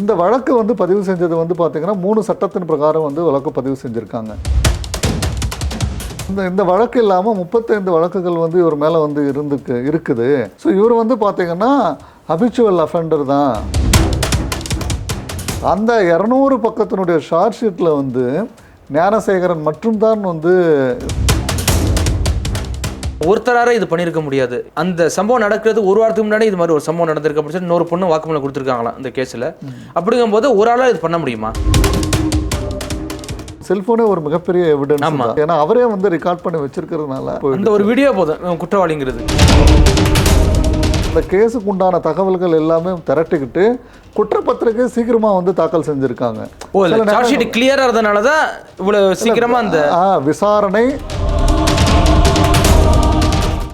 இந்த வழக்கு வந்து பதிவு செஞ்சது வந்து பார்த்திங்கன்னா மூணு சட்டத்தின் பிரகாரம் வந்து வழக்கு பதிவு செஞ்சுருக்காங்க. இந்த இந்த வழக்கு இல்லாமல் முப்பத்தைந்து வழக்குகள் வந்து இவர் மேலே வந்து இருந்துக்கு இருக்குது. ஸோ இவர் வந்து பார்த்தீங்கன்னா அபிச்சுவல் அஃபெண்டர் தான். அந்த இரநூறு பக்கத்தினுடைய ஷார்ட் ஷீட்டில் வந்து ஞானசேகரன் மட்டும்தான் வந்து ஒருத்தரார இது பண்ணியிருக்க முடியாது. அந்த சம்பவம் நடக்கிறது ஒரு வாரத்துக்கு முன்னாடி இது மாதிரி ஒரு சம்பவம் நடந்திருக்கு அப்படின்னு சொல்லி இன்னொரு பொண்ணு வாக்குமூலம் கொடுத்துருக்காங்களாம் இந்த கேஸில். அப்படிங்கும்போது ஒரு ஆளாக இது பண்ண முடியுமா? செல்போனே ஒரு மிகப்பெரிய எவிடன்ஸ் ஆமா. ஏன்னா அவரே வந்து ரெக்கார்ட் பண்ணி வச்சிருக்கிறதுனால அந்த ஒரு வீடியோ போதும். குற்றவாளிங்கிறது. இந்த கேஸுக்கு உண்டான தகவல்கள் எல்லாமே திரட்டிக்கிட்டு குற்றப்பத்திரிக்கை சீக்கிரமா வந்து தாக்கல் செஞ்சிருக்காங்க. ஓ சார்ஜ் ஷீட் கிளியராக இருந்தனால தான் இவ்வளோ சீக்கிரமாக அந்த விசாரணை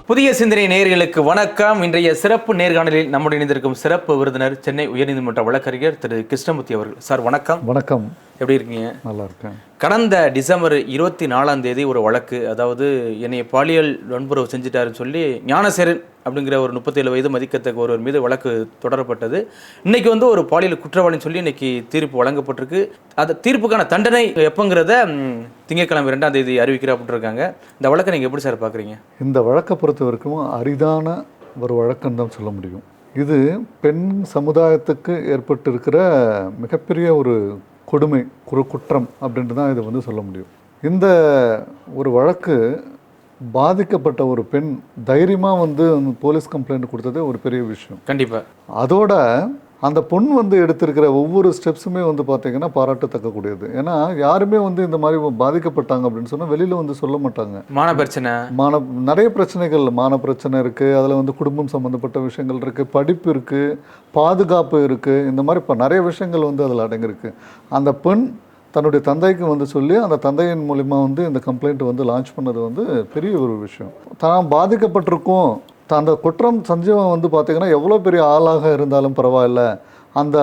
புதிய சிந்தனை நேர்களுக்கு வணக்கம். இன்றைய சிறப்பு நேர்காணலில் நம்முடைய இணைந்திருக்கும் சிறப்பு விருந்தினர் சென்னை உயர்நீதிமன்ற வழக்கறிஞர் திரு கிருஷ்ணமூர்த்தி அவர்கள். சார் வணக்கம். வணக்கம். எப்படி இருக்கீங்க? நல்லா இருக்கேன் கடந்த டிசம்பர் இருபத்தி நாலாம் தேதி ஒரு வழக்கு அதாவது என்னை பாலியல் வன்புறவு செஞ்சிட்டாருன்னு சொல்லி ஞானசேரன் அப்படிங்கிற ஒரு முப்பத்தேழு வயது மதிக்கத்தக்க ஒருவர் மீது வழக்கு தொடரப்பட்டது. இன்னைக்கு வந்து ஒரு பாலியல் குற்றவாளின்னு சொல்லி இன்னைக்கு தீர்ப்பு வழங்கப்பட்டிருக்கு. அது தீர்ப்புக்கான தண்டனை எப்போங்கிறத திங்கட்கிழமை ரெண்டாம் தேதி அறிவிக்கிற அப்படின்ட்டு இந்த வழக்கை நீங்கள் எப்படி சார் பார்க்குறீங்க இந்த வழக்கை பொறுத்த வரைக்கும் அரிதான ஒரு வழக்குன்னு தான் சொல்ல முடியும். இது பெண் சமுதாயத்துக்கு ஏற்பட்டிருக்கிற மிகப்பெரிய ஒரு கொடுமை ஒரு குற்றம் அப்படின்ட்டு தான் இதை வந்து சொல்ல முடியும். இந்த ஒரு வழக்கு பாதிக்கப்பட்ட ஒரு பெண் தைரியமாக வந்து போலீஸ் கம்ப்ளைண்ட் கொடுத்ததே ஒரு பெரிய விஷயம். கண்டிப்பா. அதோட அந்த பொண் வந்து எடுத்திருக்கிற ஒவ்வொரு ஸ்டெப்ஸுமே வந்து பார்த்தீங்கன்னா பாராட்டத்தக்கக்கூடியது. ஏன்னா யாருமே வந்து இந்த மாதிரி பாதிக்கப்பட்டாங்க அப்படின்னு சொன்னால் வெளியில் வந்து சொல்ல மாட்டாங்க. மான பிரச்சனை. மான நிறைய பிரச்சனைகள் மான பிரச்சனை இருக்குது அதில் வந்து குடும்பம் சம்மந்தப்பட்ட விஷயங்கள் இருக்குது படிப்பு இருக்குது பாதுகாப்பு இருக்குது இந்த மாதிரி இப்போ நிறைய விஷயங்கள் வந்து அதில் அடங்கியிருக்கு. அந்த பெண் தன்னுடைய தந்தைக்கு வந்து சொல்லி அந்த தந்தையின் மூலிமா வந்து இந்த கம்ப்ளைண்ட் வந்து லான்ச் பண்ணது வந்து பெரிய ஒரு விஷயம். தான் பாதிக்கப்பட்டிருக்கோம் அந்த குற்றம் சஞ்சீவன் வந்து பார்த்திங்கன்னா எவ்வளோ பெரிய ஆளாக இருந்தாலும் பரவாயில்ல. அந்த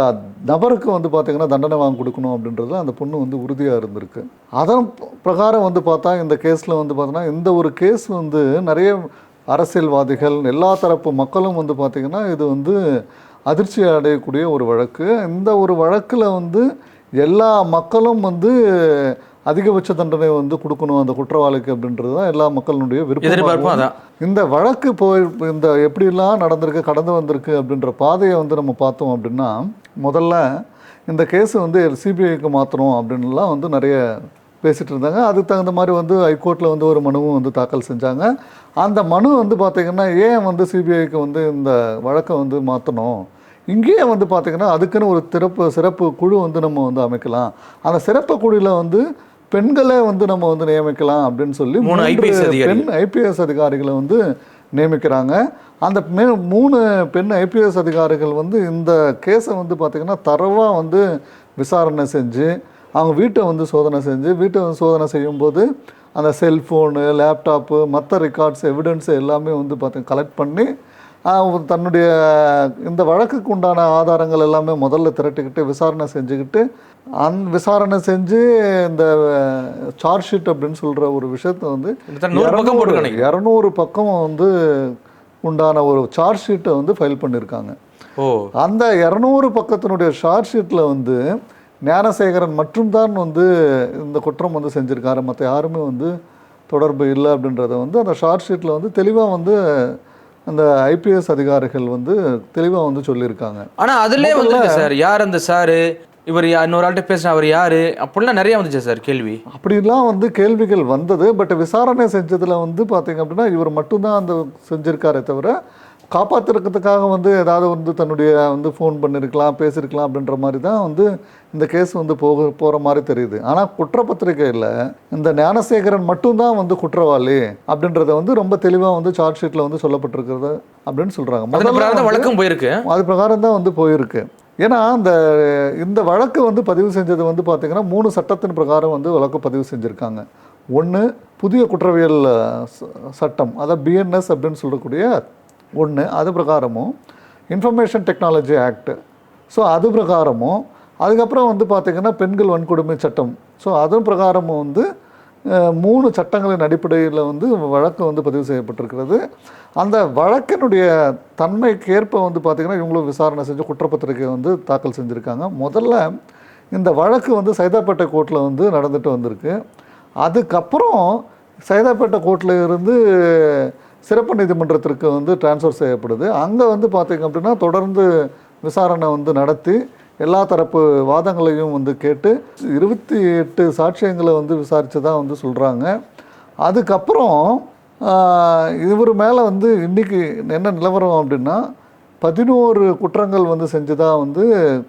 நபருக்கு வந்து பார்த்திங்கன்னா தண்டனை வாங்கி கொடுக்கணும் அப்படின்றது அந்த பொண்ணு வந்து உறுதியாக இருந்திருக்கு. அதன் பிரகாரம் வந்து பார்த்தா இந்த கேஸில் வந்து பார்த்தோன்னா இந்த ஒரு கேஸ் வந்து நிறைய அரசியல்வாதிகள் எல்லா தரப்பு மக்களும் வந்து பார்த்திங்கன்னா இது வந்து அதிர்ச்சி அடையக்கூடிய ஒரு வழக்கு. இந்த ஒரு வழக்கில் வந்து எல்லா மக்களும் வந்து அதிகபட்ச தண்டனை வந்து கொடுக்கணும் அந்த குற்றவாளிக்கு அப்படின்றது தான் எல்லா மக்களுடைய விருப்பம் இந்த வழக்கு போய் இந்த எப்படிலாம் நடந்திருக்கு கடந்து வந்திருக்கு அப்படின்ற பாதையை வந்து நம்ம பார்த்தோம் அப்படின்னா முதல்ல இந்த கேஸ் வந்து சிபிஐக்கு மாற்றணும் அப்படின்லாம் வந்து நிறைய பேசிட்டு இருந்தாங்க. அதுக்கு தகுந்த மாதிரி வந்து ஹைகோர்ட்டில் வந்து ஒரு மனுவும் வந்து தாக்கல் செஞ்சாங்க. அந்த மனு வந்து பார்த்திங்கன்னா ஏன் வந்து சிபிஐக்கு வந்து இந்த வழக்கை வந்து மாற்றணும் இங்கேயே வந்து பார்த்திங்கன்னா அதுக்குன்னு ஒரு சிறப்பு சிறப்பு குழு வந்து நம்ம வந்து அமைக்கலாம். அந்த சிறப்பு குழுவில் வந்து பெண்களே வந்து நம்ம வந்து நியமிக்கலாம் அப்படின்னு சொல்லி மூணு அதிகாரிகள். பெண் ஐபிஎஸ் அதிகாரிகளை வந்து நியமிக்கிறாங்க அந்த மே மூணு பெண் ஐபிஎஸ் அதிகாரிகள் வந்து இந்த கேஸை வந்து பார்த்திங்கன்னா தரவாக வந்து விசாரணை செஞ்சு அவங்க வீட்டை வந்து சோதனை செஞ்சு வீட்டை வந்து சோதனை செய்யும்போது அந்த செல்ஃபோனு லேப்டாப்பு மற்ற ரெக்கார்ட்ஸ் எவிடன்ஸ் எல்லாமே வந்து பார்த்திங்க கலெக்ட் பண்ணி தன்னுடைய இந்த வழக்குக்கு உண்டான ஆதாரங்கள் எல்லாமே முதல்ல திரட்டிக்கிட்டு விசாரணை செஞ்சுக்கிட்டு அந் விசாரணை செஞ்சு இந்த சார்ஜ் ஷீட் அப்படின்னு சொல்கிற ஒரு விஷயத்தை வந்து இரநூறு பக்கம் வந்து உண்டான ஒரு சார்ஜ் ஷீட்டை வந்து ஃபைல் பண்ணியிருக்காங்க ஓ. அந்த இரநூறு பக்கத்தினுடைய ஷார்ட் ஷீட்டில் வந்து ஞானசேகரன் மட்டும்தான் வந்து இந்த குற்றம் வந்து செஞ்சுருக்காரு. மற்ற யாருமே வந்து தொடர்பு இல்லை அப்படின்றத வந்து அந்த ஷார்ட் ஷீட்டில் வந்து தெளிவாக வந்து அந்த ஐபிஎஸ் அதிகாரிகள் வந்து தெளிவாக வந்து சொல்லியிருக்காங்க. ஆனா அதுலயே வந்துருக்கு சார். யார் அந்த சாரு? இவர் இன்னொரு ஆள்கிட்ட பேசின அவர் யாரு? அப்படிலாம் நிறைய வந்துச்சு சார் கேள்வி. அப்படிலாம் வந்து கேள்விகள் வந்தது பட் விசாரணை செஞ்சதில் வந்து பார்த்தீங்க அப்படின்னா இவர் மட்டும்தான் அந்த செஞ்சிருக்காரே தவிர காப்பாற்றுறதுக்காக வந்து ஏதாவது வந்து தன்னுடைய வந்து ஃபோன் பண்ணியிருக்கலாம் பேசியிருக்கலாம் அப்படின்ற மாதிரி தான் வந்து இந்த கேஸ் வந்து போக போகிற மாதிரி தெரியுது. ஆனால் குற்றப்பத்திரிக்கையில் இந்த ஞானசேகரன் மட்டும்தான் வந்து குற்றவாளி அப்படின்றத வந்து ரொம்ப தெளிவாக வந்து சார்ஜ் ஷீட்டில் வந்து சொல்லப்பட்டிருக்கிறது அப்படின்னு சொல்கிறாங்க வழக்கம் போயிருக்கு. அது பிரகாரம் தான் வந்து போயிருக்கு. ஏன்னா அந்த இந்த வழக்கு வந்து பதிவு செஞ்சது வந்து பார்த்தீங்கன்னா மூணு சட்டத்தின் பிரகாரம் வந்து வழக்கு பதிவு செஞ்சுருக்காங்க. ஒன்று புதிய குற்றவியல் ச- சட்டம் அதாவது பிஎன்எஸ் அப்படின்னு சொல்லக்கூடிய ஒன்று அது பிரகாரமும் இன்ஃபர்மேஷன் டெக்னாலஜி ஆக்ட் ஸோ அது பிரகாரமும் அதுக்கப்புறம் வந்து பார்த்திங்கன்னா பெண்கள் வன்கொடுமை சட்டம். ஸோ அதன் பிரகாரமும் வந்து மூணு சட்டங்களின் அடிப்படையில் வந்து வழக்கு வந்து பதிவு செய்யப்பட்டிருக்கிறது. அந்த வழக்கினுடைய தன்மைக்கேற்ப வந்து பார்த்திங்கன்னா இவங்களும் விசாரணை செஞ்சு குற்றப்பத்திரிக்கை வந்து தாக்கல் செஞ்சுருக்காங்க. முதல்ல இந்த வழக்கு வந்து சைதாப்பேட்டை கோர்ட்டில் வந்து நடந்துட்டு வந்திருக்கு. அதுக்கப்புறம் சைதாப்பேட்டை கோர்ட்டில் இருந்து சிறப்பு நீதிமன்றத்திற்கு வந்து ட்ரான்ஸ்ஃபர் செய்யப்படுது. அங்கே வந்து பார்த்திங்க அப்படின்னா தொடர்ந்து விசாரணை வந்து நடத்தி எல்லா தரப்பு வாதங்களையும் வந்து கேட்டு இருபத்தி எட்டு சாட்சியங்களை வந்து விசாரித்து வந்து சொல்கிறாங்க அதுக்கப்புறம் இவர் மேலே வந்து இன்றைக்கி என்ன நிலவரம் அப்படின்னா பதினோரு குற்றங்கள் வந்து செஞ்சுதான் வந்து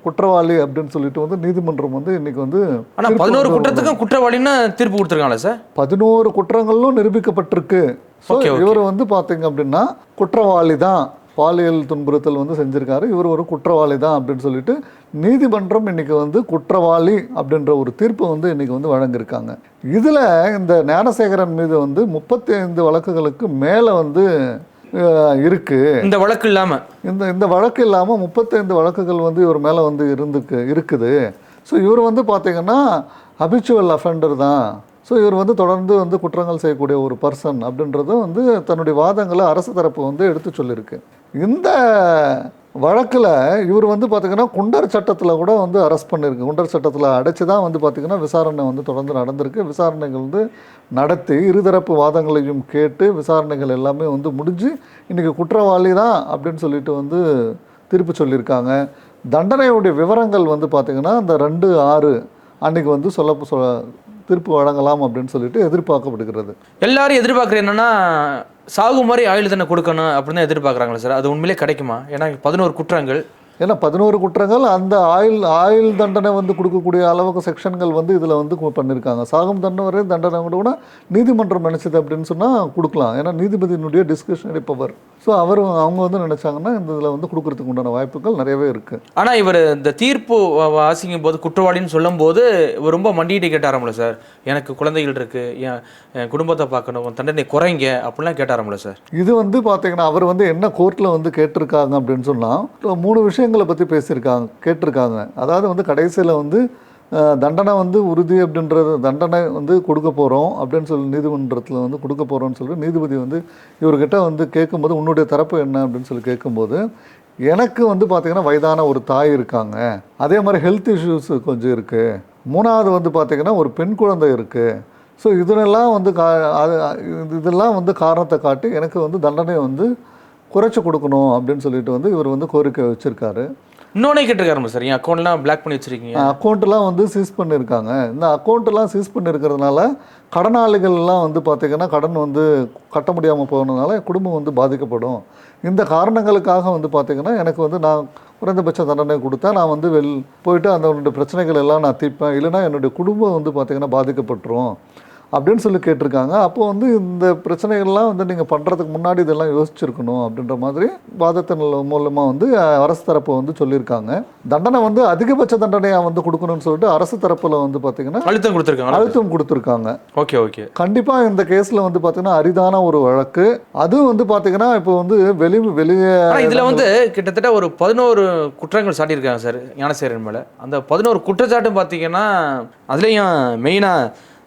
குற்றவாளி அப்படின்னு சொல்லிட்டு வந்து நீதிமன்றம் வந்து இன்னைக்கு வந்து ஆனா பதினோரு குற்றத்துக்கும் குற்றவாளின்னு தீர்ப்பு கொடுத்துருக்காங்களா சார்? பதினோரு குற்றங்களும் நிரூபிக்கப்பட்டிருக்கு. ஸோ. இவர் வந்து பார்த்தீங்க அப்படின்னா குற்றவாளி தான். பாலியல் துன்புறுத்தல் வந்து செஞ்சிருக்காரு. இவர் ஒரு குற்றவாளி தான் அப்படின்னு சொல்லிட்டு நீதிமன்றம் இன்னைக்கு வந்து குற்றவாளி அப்படின்ற ஒரு தீர்ப்பு வந்து இன்னைக்கு வந்து வழங்கியிருக்காங்க. இதில் இந்த ஞானசேகரன் மீது வந்து முப்பத்தி ஐந்து வழக்குகளுக்கு மேலே வந்து இருக்கு. இந்த வழக்கு இல்லாம? இந்த இந்த வழக்கு இல்லாமல் முப்பத்தைந்து வழக்குகள் வந்து இவர் மேலே வந்து இருந்துக்கு இருக்குது. ஸோ இவர் வந்து பார்த்தீங்கன்னா ஹபிச்சுவல் அஃபெண்டர் தான். ஸோ இவர் வந்து தொடர்ந்து வந்து குற்றங்கள் செய்யக்கூடிய ஒரு பர்சன் அப்படின்றதும் வந்து தன்னுடைய வாதங்களை அரசு தரப்பு வந்து எடுத்து சொல்லியிருக்கு. இந்த வழக்கில் இவர் வந்து பார்த்திங்கன்னா குண்டர் சட்டத்தில் கூட வந்து அரெஸ்ட் பண்ணியிருக்கு. குண்டர் சட்டத்தில் அடைச்சி தான் வந்து பார்த்திங்கன்னா விசாரணை வந்து தொடர்ந்து நடந்திருக்கு. விசாரணைகள் வந்து நடத்தி இருதரப்பு வாதங்களையும் கேட்டு விசாரணைகள் எல்லாமே வந்து முடிஞ்சு இன்றைக்கி குற்றவாளி தான் அப்படின்னு சொல்லிட்டு வந்து தீர்ப்பு சொல்லியிருக்காங்க. தண்டனையுடைய விவரங்கள் வந்து பார்த்திங்கன்னா இந்த ரெண்டு ஆறு அன்னைக்கு வந்து சொல்ல தீர்ப்பு வழங்கலாம் அப்படின்னு சொல்லிட்டு எதிர்பார்க்கப்படுகிறது. எல்லாரும் எதிர்பார்க்குறது என்னன்னா சாகு மாதிரி ஆயுள் தண்டனை கொடுக்கணும் அப்படின்னு தான் எதிர்பார்க்குறாங்களா சார். அது உண்மையிலே கிடைக்குமா? ஏன்னா பதினோரு குற்றங்கள். ஏன்னா பதினோரு குற்றங்கள் அந்த ஆயுள் ஆயுள் தண்டனை வந்து கொடுக்கக்கூடிய அளவுக்கு செக்ஷன்கள் வந்து இதில் வந்து பண்ணியிருக்காங்க சாகும் தண்டனை வரை தண்டனை கூட நீதிமன்றம் நினச்சது அப்படின்னு சொன்னால் கொடுக்கலாம். ஏன்னா நீதிபதியினுடைய டிஸ்கஷனரி பவர் ஸோ அவர் அவங்க வந்து நினச்சாங்கன்னா இந்த இதில் வந்து கொடுக்கறதுக்கு உண்டான வாய்ப்புகள் நிறையவே இருக்குது ஆனா இவர் இந்த தீர்ப்பு வாசிக்கும் போது குற்றவாளின்னு சொல்லும்போது இவர் ரொம்ப மண்டிட்டு கேட்டாராம்ல சார். எனக்கு குழந்தைகள் இருக்கு என் குடும்பத்தை பார்க்கணும் தண்டனை குறைங்க அப்படிலாம் கேட்டாராம்ல சார். இது வந்து பார்த்தீங்கன்னா அவர் வந்து என்ன கோர்ட்டில் வந்து கேட்டிருக்காங்க அப்படின்னு சொன்னால் மூணு விஷயங்களை பற்றி பேசியிருக்காங்க கேட்டிருக்காங்க. அதாவது வந்து கடைசியில் வந்து தண்டனை வந்து உறுதி அப்படின்றது தண்டனை வந்து கொடுக்க போகிறோம் அப்படின்னு சொல்லி நீதிமன்றத்தில் வந்து கொடுக்க போகிறோம்னு சொல்லி நீதிபதி வந்து இவர்கிட்ட வந்து கேட்கும்போது உன்னுடைய தரப்பு என்ன? அப்படின்னு சொல்லி கேட்கும்போது எனக்கு வந்து பார்த்திங்கன்னா வயதான ஒரு தாய் இருக்காங்க. அதே மாதிரி ஹெல்த் இஷ்யூஸ் கொஞ்சம் இருக்குது மூணாவது வந்து பார்த்திங்கன்னா ஒரு பெண் குழந்தை இருக்குது ஸோ இதனெல்லாம் வந்து கா அது இது- இதெல்லாம் வந்து காரணத்தை காட்டி எனக்கு வந்து தண்டனை வந்து குறைச்சி கொடுக்கணும் அப்படின்னு சொல்லிட்டு வந்து இவர் வந்து கோரிக்கை வச்சுருக்காரு. இன்னொன்னே கேட்டிருக்காருமா சார். என் அக்கௌண்ட்லாம் பிளாக் பண்ணி வச்சிருக்கீங்க? அக்கௌண்ட்லாம் வந்து சீஸ் பண்ணியிருக்காங்க. இந்த அக்கௌண்ட்லாம் சீஸ் பண்ணியிருக்கிறதுனால கடனாளிகள்லாம் வந்து பார்த்திங்கன்னா கடன் வந்து கட்ட முடியாமல் போனதுனால குடும்பம் வந்து பாதிக்கப்படும். இந்த காரணங்களுக்காக வந்து பார்த்திங்கன்னா எனக்கு வந்து நான் குறைந்தபட்ச தண்டனை கொடுத்தா நான் வந்து வெள் போயிட்டு அந்த பிரச்சனைகள் எல்லாம் நான் தீர்ப்பேன். இல்லைன்னா என்னுடைய குடும்பம் வந்து பார்த்திங்கன்னா பாதிக்கப்பட்டுரும். அப்படின்னு சொல்லி கேட்டிருக்காங்க. அப்போ வந்து இந்த பிரச்சனைகள்லாம் வந்து நீங்கள் பண்ணுறதுக்கு முன்னாடி இதெல்லாம் யோசிச்சிருக்கணும் அப்படின்ற மாதிரி வாதத்தின் மூலமாக வந்து அரசு தரப்பு வந்து சொல்லியிருக்காங்க. தண்டனை வந்து அதிகபட்ச தண்டனையாக வந்து கொடுக்கணும்னு சொல்லிட்டு அரசு தரப்பில் வந்து பார்த்திங்கன்னா அழுத்தம் கொடுத்துருக்காங்க. அழுத்தம் கொடுத்துருக்காங்க. Okay okay. கண்டிப்பாக இந்த கேஸில் வந்து பார்த்தீங்கன்னா அரிதான ஒரு வழக்கு. அதுவும் வந்து பார்த்தீங்கன்னா இப்போ வந்து வெளி வெளியே இதுல வந்து கிட்டத்தட்ட ஒரு பதினோரு குற்றங்கள் சாட்டியிருக்காங்க சார். ஞானசேரன் மேல. அந்த பதினோரு குற்றச்சாட்டும் பார்த்தீங்கன்னா அதுலேயும் மெயினா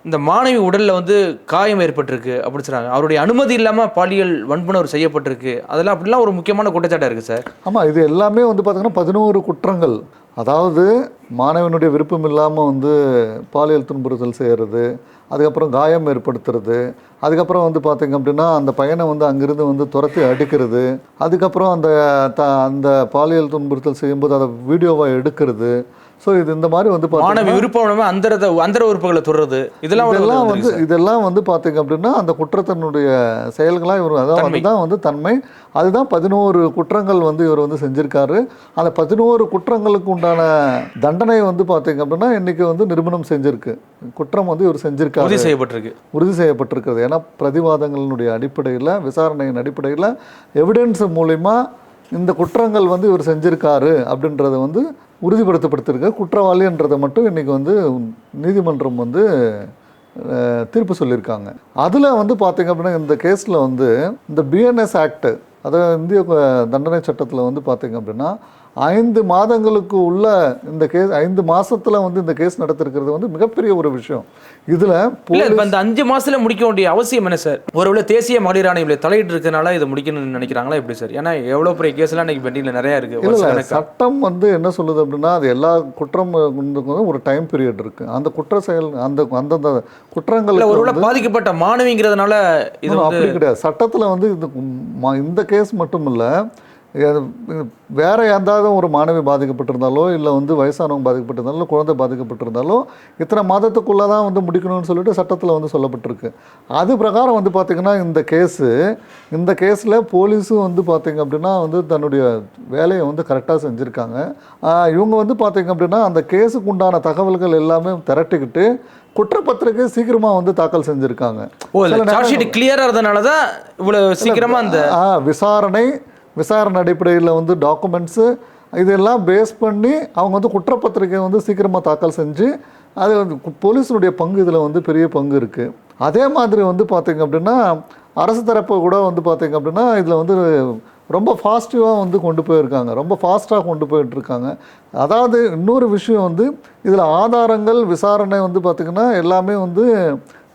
இந்த மாணவி உடலில் வந்து காயம் ஏற்பட்டிருக்கு அப்படி சொல்கிறாங்க அவருடைய அனுமதி இல்லாமல் பாலியல் வன்புணர்வு செய்யப்பட்டிருக்கு. அதெல்லாம் அப்படிலாம் ஒரு முக்கியமான குற்றச்சாட்டாக இருக்குது சார்? ஆமாம் இது எல்லாமே வந்து பார்த்திங்கன்னா பதினோரு குற்றங்கள். அதாவது மாணவனுடைய விருப்பம் இல்லாமல் வந்து பாலியல் துன்புறுத்தல் செய்கிறது அதுக்கப்புறம் காயம் ஏற்படுத்துறது அதுக்கப்புறம் வந்து பார்த்திங்க அப்படின்னா அந்த பையனை வந்து அங்கேருந்து வந்து துரத்தி அடிக்கிறது அதுக்கப்புறம் அந்த த அந்த பாலியல் துன்புறுத்தல் செய்யும்போது அதை வீடியோவாக எடுக்கிறது ஸோ இது இந்த மாதிரி வந்து மாணவி விருப்பம் அந்தரத அந்தர உறுப்புகளை தொடுறது. இதெல்லாம் இதெல்லாம் வந்து இதெல்லாம் வந்து பார்த்தீங்க அப்படின்னா அந்த குற்றத்தினுடைய செயல்களாக இவர் தன்மை. அதுதான் வந்து தன்மை. அதுதான் பதினோரு குற்றங்கள் வந்து இவர் வந்து செஞ்சிருக்காரு. அந்த பதினோரு குற்றங்களுக்கு உண்டான தண்டனை வந்து பார்த்தீங்க அப்படின்னா இன்னைக்கு வந்து நிரூபணம் செஞ்சிருக்கு. குற்றம் வந்து இவர் செஞ்சிருக்காரு. உறுதி செய்யப்பட்டிருக்கு. உறுதி செய்யப்பட்டிருக்கிறது. ஏன்னா பிரதிவாதங்களினுடைய அடிப்படையில் விசாரணையின் அடிப்படையில் எவிடன்ஸ் மூலிமா இந்த குற்றங்கள் வந்து இவர் செஞ்சிருக்காரு அப்படின்றத வந்து உறுதிப்படுத்தப்படுத்திருக்க குற்றவாளின்றதை மட்டும் இன்றைக்கி வந்து நீதிமன்றம் வந்து தீர்ப்பு சொல்லியிருக்காங்க. அதில் வந்து பார்த்திங்க அப்படின்னா இந்த கேஸில் வந்து இந்த பிஎன்எஸ் ஆக்ட் அதாவது இந்திய தண்டனை சட்டத்தில் வந்து பார்த்திங்க அப்படின்னா ஐந்து மாதங்களுக்கு உள்ள இந்த கேஸ் ஐந்து மாசத்துல வந்து இந்த கேஸ் நடத்திருக்கிறது வந்து மிகப்பெரிய ஒரு விஷயம். இதுல இந்த அஞ்சு மாசத்துல முடிக்க வேண்டிய அவசியம் என்ன சார்? ஒருவேளை தேசிய மகளிர் ஆணையம் தலையிட்டு இருக்கனால இதை முடிக்கணும்னு நினைக்கிறாங்களா எப்படி சார்? ஏன்னா எவ்வளவு பெரிய கேஸ்லாம் இன்னைக்கு பெண்டிங்ல நிறைய இருக்கு. இல்ல. சட்டம் வந்து என்ன சொல்லுது அப்படின்னா அது எல்லா குற்றம் ஒரு டைம் பீரியட் இருக்கு. அந்த குற்ற செயல் அந்த அந்தந்த இல்ல குற்றங்களுக்கு ஒருவேளை பாதிக்கப்பட்ட மாணவிங்கிறதுனால இது அப்படி கிடையாது. சட்டத்தில் வந்து ம- இந்த கேஸ் மட்டும் இல்லை வேற எந்தாவது ஒரு மாணவி பாதிக்கப்பட்டிருந்தாலோ இல்லை வந்து வயசானவங்க பாதிக்கப்பட்டிருந்தாலோ குழந்தை பாதிக்கப்பட்டிருந்தாலோ இத்தனை மாதத்துக்குள்ளே தான் வந்து முடிக்கணும்னு சொல்லிட்டு சட்டத்தில் வந்து சொல்லப்பட்டிருக்கு. அது பிரகாரம் வந்து பார்த்திங்கன்னா இந்த கேஸு இந்த கேஸில் போலீஸும் வந்து பார்த்திங்க அப்படின்னா வந்து தன்னுடைய வேலையை வந்து கரெக்டாக செஞ்சுருக்காங்க. இவங்க வந்து பார்த்திங்க அப்படின்னா அந்த கேஸுக்கு உண்டான தகவல்கள் எல்லாமே திரட்டிக்கிட்டு குற்றப்பத்திரிக்கை சீக்கிரமாக வந்து தாக்கல் செஞ்சுருக்காங்க. கிளியரா இருந்தனால தான் இவ்வளவு சீக்கிரமா அந்த விசாரணை விசாரணை அடிப்படையில் வந்து டாக்குமெண்ட்ஸு இதெல்லாம் பேஸ் பண்ணி அவங்க வந்து குற்றப்பத்திரிக்கை வந்து சீக்கிரமாக தாக்கல் செஞ்சு அது வந்து போலீஸினுடைய பங்கு இதில் வந்து பெரிய பங்கு இருக்குது அதே மாதிரி வந்து பார்த்திங்க அப்படின்னா அரசு தரப்பு கூட வந்து பார்த்திங்க அப்படின்னா இதில் வந்து ரொம்ப ஃபாஸ்ட்டிவாக வந்து கொண்டு போயிருக்காங்க. ரொம்ப ஃபாஸ்ட்டாக கொண்டு போயிட்டுருக்காங்க. அதாவது இன்னொரு விஷயம் வந்து இதில் ஆதாரங்கள் விசாரணை வந்து பார்த்திங்கன்னா எல்லாமே வந்து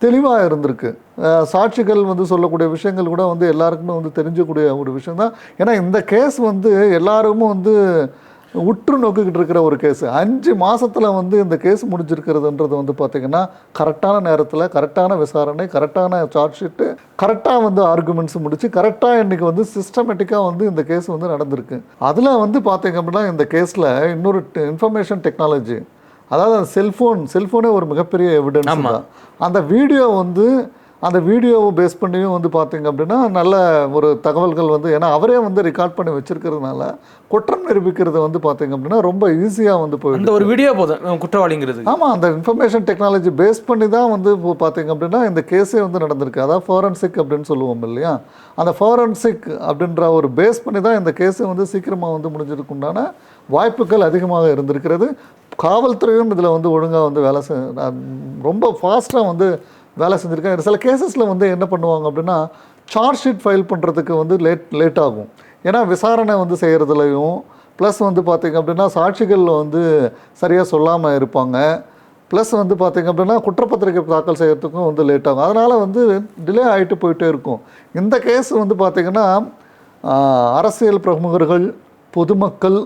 தெளிவாக இருந்திருக்கு. சாட்சிகள் வந்து சொல்லக்கூடிய விஷயங்கள் கூட வந்து எல்லாருக்குமே வந்து தெரிஞ்சக்கூடிய ஒரு விஷயம் தான் ஏன்னா இந்த கேஸ் வந்து எல்லாருமே வந்து உற்று நோக்கிக்கிட்டு இருக்கிற ஒரு கேஸ். அஞ்சு மாசத்துல வந்து இந்த கேஸ் முடிஞ்சிருக்கிறதுன்றது வந்து பார்த்தீங்கன்னா கரெக்டான நேரத்தில் கரெக்டான விசாரணை கரெக்டான சார்ஜ் ஷீட்டு கரெக்டாக வந்து ஆர்குமெண்ட்ஸ் முடிச்சு கரெக்டாக இன்னைக்கு வந்து சிஸ்டமேட்டிக்காக வந்து இந்த கேஸ் வந்து நடந்திருக்கு. அதில் வந்து பார்த்தீங்க அப்படின்னா இந்த கேஸில் இன்னொரு இன்ஃபர்மேஷன் டெக்னாலஜி அதாவது செல்ஃபோன் செல்ஃபோனே ஒரு மிகப்பெரிய எவிடன்ஸ். தான். அந்த வீடியோ வந்து அந்த வீடியோவை பேஸ் பண்ணியும் வந்து பார்த்தீங்க அப்படின்னா நல்ல ஒரு தகவல்கள் வந்து ஏன்னா அவரே வந்து ரெக்கார்ட் பண்ணி வச்சிருக்கிறதுனால குற்றம் நிரூபிக்கிறது வந்து பார்த்தீங்க அப்படின்னா ரொம்ப ஈஸியாக வந்து அந்த ஒரு வீடியோ போதும் குற்றவாளிங்கிறது. ஆமாம் அந்த இன்ஃபர்மேஷன் டெக்னாலஜி பேஸ் பண்ணி தான் வந்து இப்போ பார்த்தீங்க அப்படின்னா இந்த கேஸே வந்து நடந்திருக்கு. அதாவது ஃபாரன்சிக் அப்படின்னு சொல்லுவோம் இல்லையா? அந்த ஃபாரன்சிக் அப்படின்ற ஒரு பேஸ் பண்ணி தான் இந்த கேஸை வந்து சீக்கிரமாக வந்து முடிஞ்சதுக்குண்டான வாய்ப்புகள் அதிகமாக இருந்திருக்கிறது. காவல்துறையும் இதில் வந்து ஒழுங்காக வந்து வேலை செ நான் ரொம்ப ஃபாஸ்ட்டாக வந்து வேலை செஞ்சுருக்காங்க. சில கேசஸில் வந்து என்ன பண்ணுவாங்க அப்படின்னா சார்ஜ் ஷீட் ஃபைல் பண்ணுறதுக்கு வந்து லேட் லேட் ஆகும். ஏன்னா விசாரணை வந்து செய்கிறதுலையும் ப்ளஸ் வந்து பார்த்திங்க அப்படின்னா சாட்சிகள் வந்து சரியாக சொல்லாமல் இருப்பாங்க. ப்ளஸ் வந்து பார்த்திங்க அப்படின்னா குற்றப்பத்திரிக்கை தாக்கல் செய்கிறதுக்கும் வந்து லேட் ஆகும். அதனால் வந்து டிலே ஆகிட்டு போயிட்டே இருக்கும். இந்த கேஸ் வந்து பார்த்திங்கன்னா அரசியல் பிரமுகர்கள் பொதுமக்கள்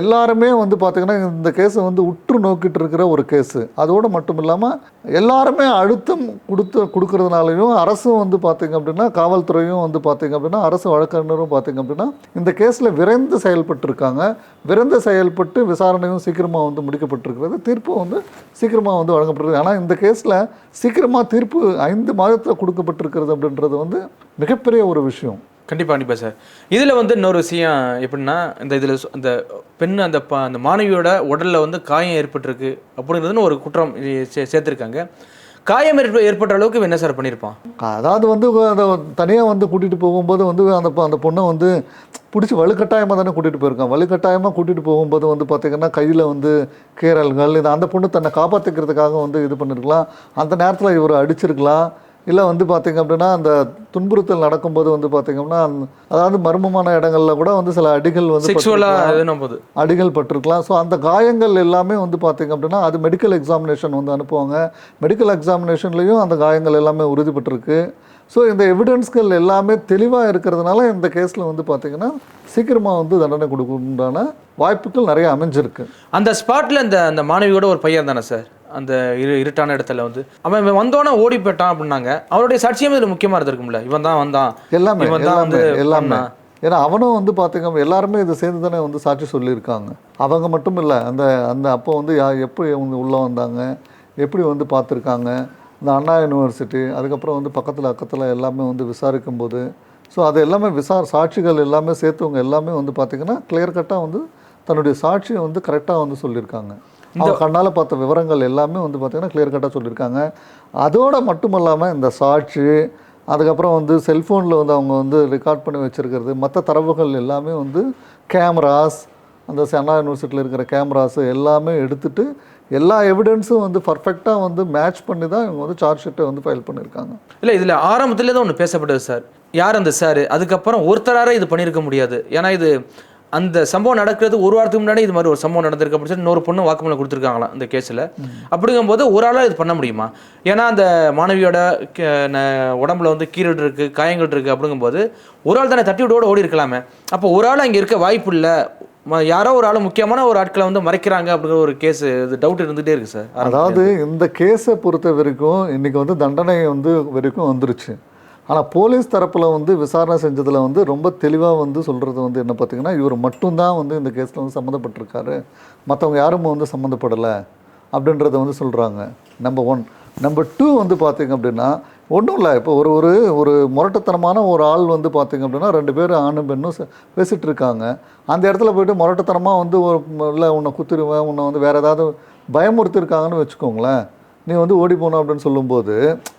எல்லாருமே வந்து பார்த்திங்கன்னா இந்த கேஸை வந்து உற்று நோக்கிட்டு இருக்கிற ஒரு கேஸு. அதோடு மட்டும் இல்லாமல் எல்லாருமே அழுத்தம் கொடுத்து கொடுக்கறதுனாலையும் அரசும் வந்து பார்த்திங்க அப்படின்னா காவல்துறையும் வந்து பார்த்திங்க அப்படின்னா அரசு வழக்கறிஞரும் பார்த்திங்க அப்படின்னா இந்த கேஸில் விரைந்து செயல்பட்டுருக்காங்க. விரைந்து செயல்பட்டு விசாரணையும் சீக்கிரமாக வந்து முடிக்கப்பட்டிருக்கிறது. தீர்ப்பும் வந்து சீக்கிரமாக வந்து வழங்கப்பட்டிருக்கு ஆனால் இந்த கேஸில் சீக்கிரமாக தீர்ப்பு ஐந்து மாதத்தில் கொடுக்கப்பட்டிருக்கிறது அப்படின்றது வந்து மிகப்பெரிய ஒரு விஷயம். கண்டிப்பாக கண்டிப்பாக சார். இதில் வந்து இன்னொரு விஷயம் எப்படின்னா இந்த இதில் அந்த பெண் அந்த ப- அந்த மாணவியோட உடலில் வந்து காயம் ஏற்பட்டிருக்கு அப்படிங்கிறதுன்னு ஒரு குற்றம் சே- சேர்த்துருக்காங்க. காயம் ஏற்ப ஏற்பட்ட அளவுக்கு என்ன சார் பண்ணியிருப்பான் அதாவது வந்து அந்த தனியாக வந்து கூட்டிகிட்டு போகும்போது வந்து அந்த அந்த பொண்ணை வந்து பிடிச்சி வலுக்கட்டாயமாக தானே கூட்டிகிட்டு போயிருக்கான். வலுக்கட்டாயமாக கூட்டிகிட்டு போகும்போது வந்து பார்த்திங்கன்னா கையில் வந்து கீறல்கள் இது அந்த பொண்ணு தன்னை காப்பாற்றிக்கிறதுக்காக வந்து இது பண்ணியிருக்கலாம் அந்த நேரத்தில் இவர் அடிச்சிருக்கலாம். இல்லை வந்து பார்த்திங்க அப்படின்னா அந்த துன்புறுத்தல் நடக்கும்போது வந்து பார்த்திங்கன்னா அதாவது மர்மமான இடங்கள்ல கூட வந்து சில அடிகள் வந்து அடிகள் பட்டிருக்கலாம். ஸோ அந்த காயங்கள் எல்லாமே வந்து பார்த்திங்க அப்படின்னா அது மெடிக்கல் எக்ஸாமினேஷன் வந்து அனுப்புவாங்க. மெடிக்கல் எக்ஸாமினேஷன்லேயும் அந்த காயங்கள் எல்லாமே உறுதிப்பட்டிருக்கு. ஸோ இந்த எவிடன்ஸ்கள் எல்லாமே தெளிவாக இருக்கிறதுனால இந்த கேஸில் வந்து பார்த்திங்கன்னா சீக்கிரமாக வந்து தண்டனை கொடுக்கணுண்டான வாய்ப்புகள் நிறைய அமைஞ்சிருக்கு. அந்த ஸ்பாட்ல அந்த அந்த மாணவியோட ஒரு பையன் தானே சார் அந்த இரு இருட்டான இடத்துல வந்து. அவன் இவன் வந்தோடனே ஓடி போயிட்டான் அப்படின்னாங்க. அவருடைய சாட்சியம் இதுல முக்கியமா இருந்திருக்கும்ல. இவன் தான் வந்தான். எல்லாமே இவன் தான் வந்து எல்லாமே. ஏன்னா அவனும் வந்து பார்த்திங்க எல்லாருமே இது சேர்ந்து தானே வந்து சாட்சி சொல்லியிருக்காங்க. அவங்க மட்டும் இல்லை அந்த அந்த அப்போ வந்து யா எப்படி அவங்க உள்ளே வந்தாங்க? எப்படி வந்து பார்த்துருக்காங்க இந்த அண்ணா யூனிவர்சிட்டி அதுக்கப்புறம் வந்து பக்கத்தில் அக்கத்தில் எல்லாமே வந்து விசாரிக்கும் போது ஸோ அது எல்லாமே விசார சாட்சிகள் எல்லாமே சேர்த்தவங்க எல்லாமே வந்து பார்த்திங்கன்னா கிளியர் கட்டாக வந்து தன்னுடைய சாட்சியை வந்து கரெக்டாக வந்து சொல்லியிருக்காங்க. அவங்க கண்ணால் பார்த்த விவரங்கள் எல்லாமே வந்து பார்த்திங்கன்னா கிளியர் கட்டாக சொல்லியிருக்காங்க. அதோட மட்டுமல்லாமல் இந்த சாட்சி அதுக்கப்புறம் வந்து செல்ஃபோனில் வந்து அவங்க வந்து ரெக்கார்ட் பண்ணி வச்சுருக்கிறது மற்ற தரவுகள் எல்லாமே வந்து கேமராஸ் அந்த அண்ணா யூனிவர்சிட்டியில் இருக்கிற கேமராஸ் எல்லாமே எடுத்துட்டு எல்லா எவிடன்ஸும் வந்து பர்ஃபெக்டாக வந்து மேட்ச் பண்ணி தான் இவங்க வந்து சார்ஜ் ஷீட்டை வந்து ஃபைல் பண்ணியிருக்காங்க. இல்ல இதுல ஆரம்பத்துல தான் ஒன்று பேசப்பட்டது சார் யார் அந்த சார் அதுக்கப்புறம் ஒருத்தரார இது பண்ணியிருக்க முடியாது. ஏன்னா இது அந்த சம்பவம் நடக்கிறது ஒரு வாரத்துக்கு முன்னாடி இது மாதிரி ஒரு சம்பவம் நடந்திருக்கு அப்படின்னு சொல்லி இன்னொரு பொண்ணு வாக்குமூலம் கொடுத்துருக்காங்களாம் இந்த கேஸில். அப்படிங்கும்போது ஒரு ஆளாக இது பண்ண முடியுமா? ஏன்னா அந்த மாணவியோட உடம்புல வந்து கீரல் இருக்கு காயங்கள் இருக்கு அப்படிங்கும்போது ஒரு ஆள் தானே தட்டி விடோட ஓடி இருக்கலாமே. அப்போ ஒரு ஆள் அங்கே இருக்க வாய்ப்பு இல்லை. யாரோ ஒரு ஆள் முக்கியமான ஒரு ஆட்களை வந்து மறைக்கிறாங்க அப்படிங்கிற ஒரு கேஸ் இது டவுட் இருந்துகிட்டே இருக்கு சார் அதாவது இந்த கேஸை பொறுத்த வரைக்கும் இன்னைக்கு வந்து தண்டனை வந்து வரைக்கும் வந்துருச்சு. ஆனால் போலீஸ் தரப்பில் வந்து விசாரணை செஞ்சதில் வந்து ரொம்ப தெளிவாக வந்து சொல்கிறது வந்து என்ன பார்த்திங்கன்னா இவர் மட்டும்தான் வந்து இந்த கேஸில் வந்து சம்மந்தப்பட்டிருக்காரு. மற்றவங்க யாரும் வந்து சம்மந்தப்படலை அப்படின்றத வந்து சொல்கிறாங்க நம்பர் ஒன் நம்பர் டூ வந்து பார்த்திங்க அப்படின்னா ஒன்றும் இல்லை. இப்போ ஒரு ஒரு ஒரு முரட்டத்தனமான ஒரு ஆள் வந்து பார்த்திங்க அப்படின்னா ரெண்டு பேர் ஆணும் பெண்ணும் பேசிகிட்டு இருக்காங்க அந்த இடத்துல போயிட்டு முரட்டத்தனமாக வந்து ஒரு இல்லை உன்னை குத்திடுவேன் உன்னை வந்து வேறு ஏதாவது பயமுறுத்திருக்காங்கன்னு வச்சுக்கோங்களேன். நீ வந்து ஓடி போகணும் அப்படின்னு சொல்லும்போது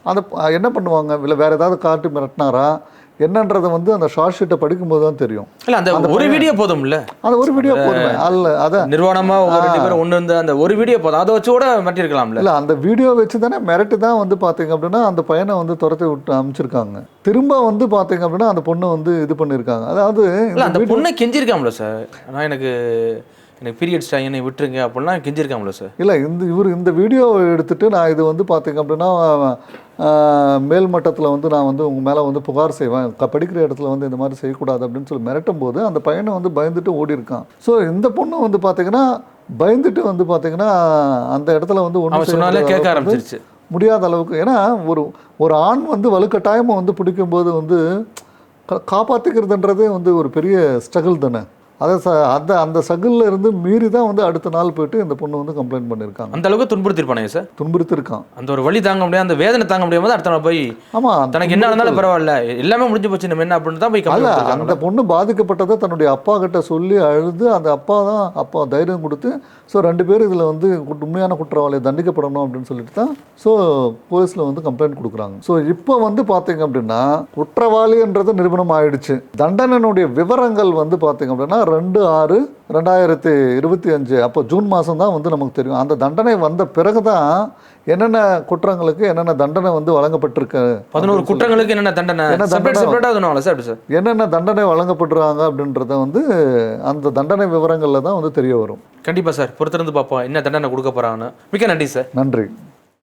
அந்த என்ன பண்ணுவாங்க? இல்லை வேறு ஏதாவது காட்டு மிரட்டினாரா? என்னன்றதை வந்து அந்த ஷார்ட் ஷீட்டை படிக்கும்போது தான் தெரியும். இல்லை அந்த ஒரு வீடியோ போதும்ல? அந்த ஒரு வீடியோ போதுமே. அல்ல அதான் நிர்வாணமா ஒரு ஒன்று வந்து அந்த ஒரு வீடியோ போதும். அதை வச்சு கூட மாட்டிருக்கலாம்ல இல்லை அந்த வீடியோ வச்சு தானே மிரட்டி தான் வந்து பார்த்தீங்க அப்படின்னா அந்த பையனை வந்து துரத்தி விட்டு அனுப்பிச்சிருக்காங்க. திரும்ப வந்து பார்த்தீங்க அப்படின்னா அந்த பொண்ணு வந்து இது பண்ணியிருக்காங்க. அதாவது இல்ல அந்த பொண்ணை கெஞ்சிருக்காம்ல சார் ஆனால் எனக்கு எனக்கு பீரியட்ஸ் என்னை விட்டுருங்க அப்படிலாம் கெஞ்சிருக்காம்ல சார் இல்லை இந்த இவர் இந்த வீடியோவை எடுத்துட்டு நான் இது வந்து பார்த்தீங்க அப்படின்னா ஆஹ், மேல் மட்டத்தில் வந்து நான் வந்து உங்கள் மேலே வந்து புகார் செய்வேன். படிக்கிற இடத்துல வந்து இந்த மாதிரி செய்யக்கூடாது அப்படின்னு சொல்லி மிரட்டும் போது அந்த பையனை வந்து பயந்துட்டு ஓடி இருக்கான். ஸோ இந்த பொண்ணு வந்து பார்த்தீங்கன்னா பயந்துட்டு வந்து பார்த்தீங்கன்னா அந்த இடத்துல வந்து சொன்னாலே கேட்க ஆரம்பிச்சிருச்சு. முடியாத அளவுக்கு. ஏன்னா ஒரு ஒரு ஆண் வந்து வலுக்கட்டாயமாக வந்து பிடிக்கும்போது வந்து கா- காப்பாத்திக்கிறதுன்றதே வந்து ஒரு பெரிய ஸ்ட்ரகிள் தானே. அதை ச அந்த அந்த ஸ்ட்ரகிளில் இருந்து மீறி தான் வந்து அடுத்த நாள் போயிட்டு இந்த பொண்ணு வந்து கம்ப்ளைண்ட் பண்ணியிருக்காங்க. அந்த அளவுக்கு துன்புறுத்திருப்பானே சார்? துன்புறுத்திருக்கான் அந்த ஒரு வழி தாங்க முடியாது அந்த வேதனை தாங்க முடியாம அடுத்த நாள் போய் ஆமாம் தனக்கு என்ன இருந்தாலும் பரவாயில்ல எல்லாமே முடிஞ்சு போச்சு நம்ம என்ன அப்படின்னு தான் போய் அல்ல அந்த பொண்ணு பாதிக்கப்பட்டதை தன்னுடைய அப்பா கிட்ட சொல்லி அழுது அந்த அப்பா தான் அப்பா தைரியம் கொடுத்து ஸோ ரெண்டு பேரும் இதில் வந்து உண்மையான குற்றவாளியை தண்டிக்கப்படணும் அப்படின்னு சொல்லிட்டு தான் ஸோ போலீஸில் வந்து கம்ப்ளைண்ட் கொடுக்குறாங்க. ஸோ இப்போ வந்து பார்த்தீங்க அப்படின்னா குற்றவாளின்றது நிரூபணம் ஆயிடுச்சு. தண்டனையினுடைய விவரங்கள் வந்து பார்த்தீங்க அப்படின்னா ரெண்டு ஆறு ரெண்டாயிரத்தி இருபத்தி அஞ்சு. அப்போ ஜூன் மாதம் தான் வந்து நமக்கு தெரியும். அந்த தண்டனை வந்த பிறகு தான் என்னென்ன குற்றங்களுக்கு என்னென்ன தண்டனை வந்து வழங்கப்பட்டிருக்கு? பதினோரு குற்றங்களுக்கு என்னென்ன தண்டனை? என்னென்ன தண்டனை வழங்கப்படுறாங்க அப்படின்றத வந்து அந்த தண்டனை விவரங்களில் தான் வந்து தெரிய வரும். கண்டிப்பா சார் பொறுத்திருந்து பார்ப்போம். என்ன தண்டனை கொடுக்க போறாங்கன்னு. மிக்க நன்றி சார் நன்றி.